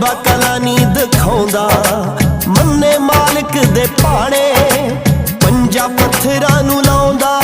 ਬਾਬਾ ਕਲਾ ਨੀ ਦਿਖਾਉਂਦਾ। ਮੰਨੇ ਮਾਲਕ ਦੇ ਪਾਣੇ ਪੰਜਾ ਪੱਥਰਾਂ ਨੂੰ ਲਾਉਂਦਾ।